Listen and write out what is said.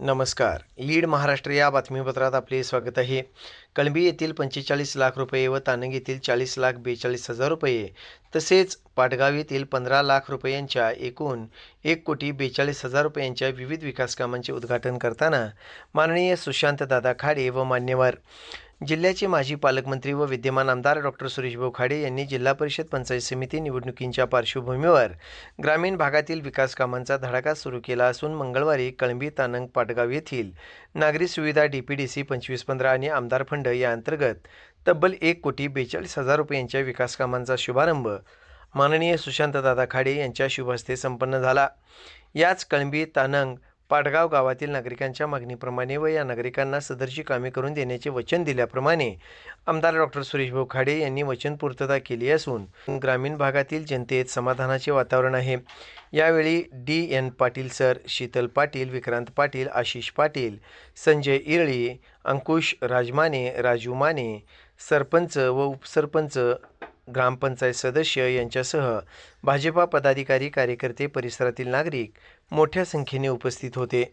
नमस्कार. लीड महाराष्ट्र या बातमीपत्रात आपले स्वागत आहे. कळंबी येथील पंचेचाळीस लाख रुपये व तानंग येथील चाळीस लाख बेचाळीस हजार रुपये तसेच पाटगाव येथील पंधरा लाख रुपयांच्या एकूण एक कोटी बेचाळीस हजार रुपयांच्या विविध विकास कामांचे उद्घाटन करताना माननीय सुशांतदादा खाडे व मान्यवर जिल्ह्याचे माजी पालकमंत्री व विद्यमान आमदार डॉक्टर सुरेशभाऊ खाडे यांनी जिल्हा परिषद पंचायत समिती निवडणुकींच्या पार्श्वभूमीवर ग्रामीण भागातील विकास कामांचा धडाका सुरू केला असून मंगळवारी कळंबी तानंग पाटगाव येथील नागरी सुविधा डी पी डी सी पंचवीस पंधरा आणि आमदार फंड या अंतर्गत तब्बल एक कोटी बेचाळीस हजार रुपयांच्या विकास कामांचा शुभारंभ माननीय सुशांतदादा खाडे यांच्या शुभ हस्ते संपन्न झाला. याच कळंबी तानंग पाटगाव गावातील नागरिकांच्या मागणीप्रमाणे व या नागरिकांना सदरची कामे करून देण्याचे वचन दिल्याप्रमाणे आमदार डॉक्टर सुरेशभाऊ खाडे यांनी वचन पूर्तता केली असून ग्रामीण भागातील जनतेत समाधानाचे वातावरण आहे. यावेळी D. N. Patil sir Sheetal Patil Vikrant Patil Ashish Patil Sanjay Irali Ankush Rajmane Raju Mane sarpanch व उपसरपंच ग्रामपंचायत सदस्य यांच्यासह भाजपा पदाधिकारी कार्यकर्ते परिसरातील नागरिक मोठ्या संख्येने उपस्थित होते.